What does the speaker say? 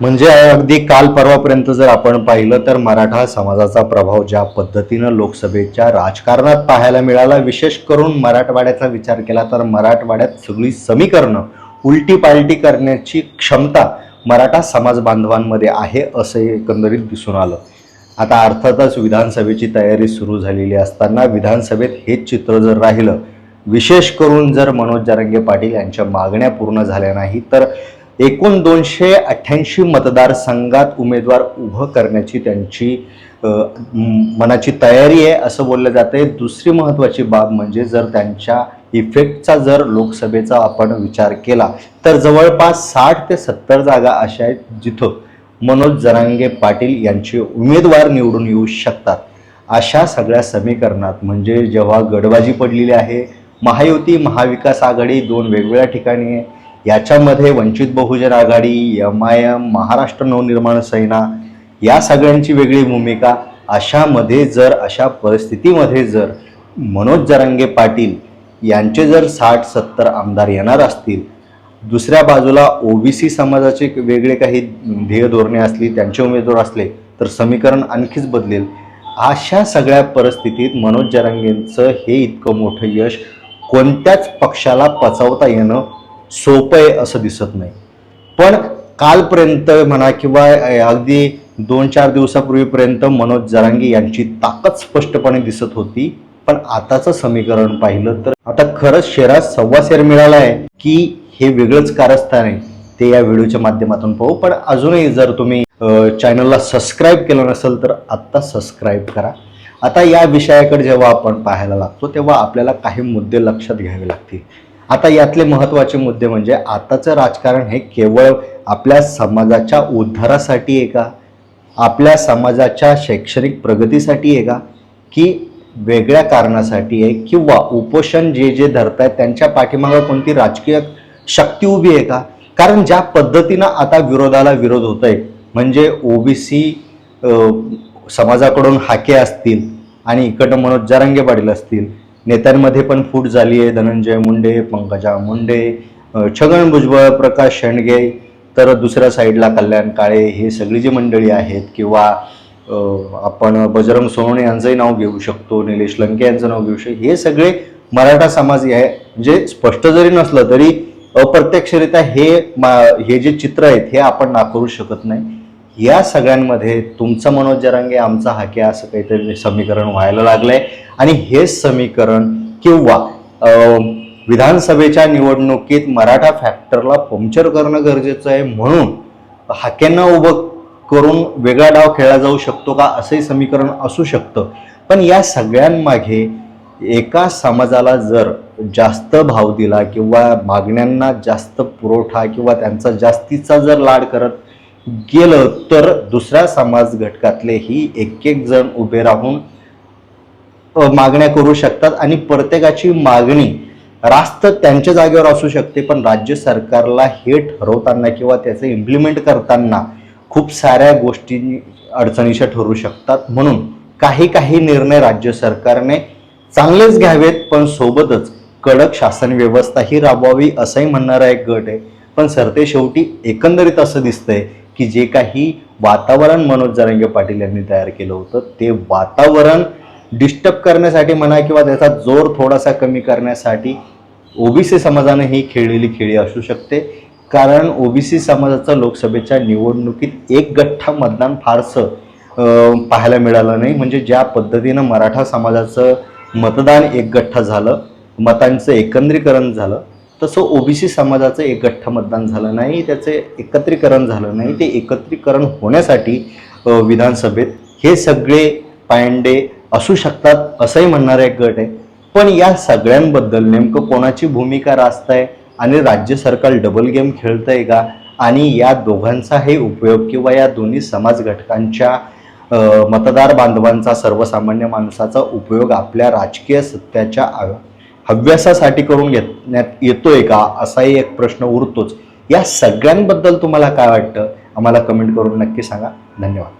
म्हणजे अगदी काल परवापर्यंत जर आपण पाहिलं तर मराठा समाजाचा प्रभाव ज्या पद्धतीनं लोकसभेच्या राजकारणात पाहायला मिळाला विशेष करून मराठवाड्याचा विचार केला तर मराठवाड्यात सगळी समीकरणं उलटी पालटी करण्याची क्षमता मराठा समाज बांधवांमध्ये आहे असं एकंदरीत दिसून आलं. आता अर्थातच विधानसभेची तयारी सुरू झालेली असताना विधानसभेत हेच चित्र जर राहिलं विशेष करून जर मनोज जारंगे पाटील यांच्या मागण्या पूर्ण झाल्या नाही तर एकूण दोनशे अठ्ठ्याऐंशी मतदारसंघात उमेदवार उभं करण्याची त्यांची मनाची तयारी आहे असं बोललं जाते दुसरी महत्त्वाची बाब म्हणजे जर त्यांच्या इफेक्टचा जर लोकसभेचा आपण विचार केला तर जवळपास साठ ते सत्तर जागा अशा आहेत जिथं मनोज जरांगे पाटील यांचे उमेदवार निवडून येऊ शकतात. अशा सगळ्या समीकरणात म्हणजे जेव्हा गडबाजी पडलेली आहे महायुती महाविकास आघाडी दोन वेगवेगळ्या ठिकाणी आहे याच्यामध्ये Vanchit Bahujan Aghadi M I M Maharashtra Navnirman Sena या सगळ्यांची वेगळी भूमिका. अशामध्ये जर अशा परिस्थितीमध्ये जर मनोज जरांगे पाटील यांचे जर साठ सत्तर आमदार येणार असतील दुसऱ्या बाजूला ओबीसी समाजाचे वेगळे काही ध्येय धोरणे असली त्यांचे उमेदवार असले तर समीकरण आणखीच बदलेल. अशा सगळ्या परिस्थितीत मनोज जरांगेंचं हे इतकं मोठं यश कोणत्याच पक्षाला पचवता येणं सोपं आहे असं दिसत नाही. पण कालपर्यंत म्हणा किंवा अगदी दोन चार दिवसापूर्वीपर्यंत मनोज जरांगे यांची ताकद स्पष्टपणे दिसत होती. पण आताचं समीकरण पाहिलं तर आता खरंच शहरात सव्वा शेर मिळाला आहे की हे वेगळंच कारस्थान आहे. ते या व्हिडिओच्या माध्यमातून पाहू. पण अजूनही जर तुम्ही चॅनलला सबस्क्राईब केलं नसेल तर आत्ता सबस्क्राईब करा. आता या विषयाकडे जेव्हा आपण पाहायला लागतो तेव्हा आपल्याला काही मुद्दे लक्षात घ्यावे लागतील. आता यातले महत्त्वाचे मुद्दे म्हणजे आताचं राजकारण हे केवळ आपल्या समाजाच्या उद्धारासाठी आहे का? आपल्या समाजाच्या शैक्षणिक प्रगतीसाठी आहे का? की वेगळ्या कारणासाठी आहे? किंवा उपोषण जे जे धरत आहेत त्यांच्या पाठीमागं कोणती राजकीय शक्ती उभी आहे का? कारण ज्या पद्धतीनं आता विरोधाला विरोध होत आहे म्हणजे ओबीसी समाजाकडून हाके असतील आणि इकडं मनोज जरांगे पाटील असतील नेत्यांमध्ये पण फूट झाली आहे. धनंजय मुंडे पंकजा मुंडे छगन भुजबळ प्रकाश शेंडगे तर दुसऱ्या साईडला कल्याण काळे हे सगळी जी मंडळी आहेत किंवा आपण बजरंग सोनवणे यांचंही नाव घेऊ शकतो निलेश लंके यांचं नाव घेऊ शकतो. हे सगळे मराठा समाज आहे म्हणजे स्पष्ट जरी नसलं तरी अप्रत्यक्षरित्या हे मा- हे जे चित्र आहेत हे आपण नाकारू शकत नाही. या सगळ्यांमध्ये तुमचा मनोज जरांगे आमचा हाके असं काहीतरी समीकरण व्हायला लागलंय. आणि हे समीकरण किंवा विधानसभेच्या निवडणुकीत मराठा फॅक्टरला पंक्चर करणं गरजेचं आहे म्हणून हाक्यांना उभं करून वेगळा डाव खेळला जाऊ शकतो का असंही समीकरण असू शकतं. पण या सगळ्यांमागे एका समाजाला जर जास्त भाव दिला किंवा मागण्यांना जास्त पुरवठा किंवा त्यांचा जास्तीचा जर लाड करत गेलं तर दुसऱ्या समाज घटकातलेही एक एक जण उभे राहून मागण्या करू शकतात आणि प्रत्येकाची मागणी रास्त त्यांच्या जागेवर असू शकते पण राज्य सरकारला हे ठरवताना किंवा त्याचं इम्प्लिमेंट करताना खूप साऱ्या गोष्टी अडचणीच्या ठरू शकतात. म्हणून काही काही निर्णय राज्य सरकारने चांगलेच घ्यावेत पण सोबतच कडक शासन व्यवस्थाही राबवावी असंही म्हणणारा एक गट आहे. पण सरते शेवटी एकंदरीत असं दिसतंय की जे काही वातावरण मनोज जरांगे पाटील यांनी तयार केलं होतं ते वातावरण डिस्टर्ब करण्यासाठी म्हणा किंवा त्याचा जोर थोडासा कमी करण्यासाठी ओबीसी समाजाने ही खेळलेली खेळी असू शकते. कारण ओबीसी समाजाचं लोकसभेच्या निवडणुकीत एक गठ्ठा मतदान फारसं पाहायला मिळालं नाही. म्हणजे ज्या पद्धतीनं मराठा समाजाचं मतदान एक गठ्ठा झालं मतांचं एकंद्रीकरण झालं तसं ओबीसी समाजाचं एक मतदान झालं नाही त्याचे एकत्रीकरण झालं नाही. ते एकत्रीकरण होण्यासाठी विधानसभेत हे सगळे पायंडे असू शकतात असंही म्हणणारा एक गट आहे. पण या सगळ्यांबद्दल नेमकं कोणाची भूमिका रास्त आहे आणि राज्य सरकार डबल गेम खेळतंय का? आणि या दोघांचाही उपयोग किंवा या दोन्ही समाज घटकांच्या मतदार बांधवांचा सर्वसामान्य माणसाचा उपयोग आपल्या राजकीय सत्याच्या हव्यासासाठी करून घेण्यात येतोय का? असाही एक प्रश्न उरतोच. या सगळ्यांबद्दल तुम्हाला काय वाटतं? आम्हाला कमेंट करून नक्की सांगा. धन्यवाद.